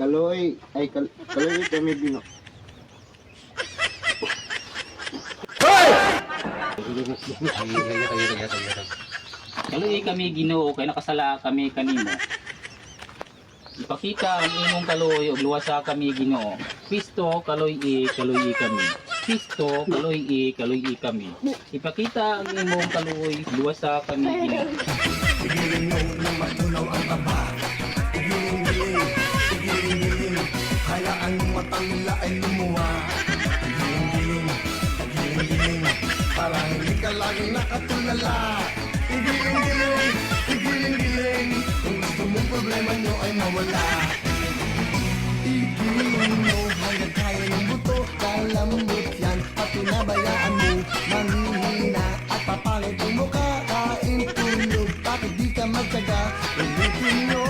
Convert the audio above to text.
Kaloy, ay kal kaloy kami bino. Kaloy kami Ginoo kay nakasala kami kanimo. Ipakita ang imong kaloy ug luwasa kami Ginoo. Pisto kaloy i kaloy i kami. Pisto kaloy i kaloy i kami. Ipakita ang imong kaloy luwasa kami Ginoo. Mo matang nila ay lumuha Giling-giling, giling-giling Para hindi ka laging nakatulala Giling-giling, giling-giling Kung gusto mo problema nyo ay mawala. Igiling mo hanggang kaya ng buto. Kalambot yan at pinabayaan mo. Manghihina at papangit ang mukha. Kain tulog, bakit di ka magtyaga? Ulitin nyo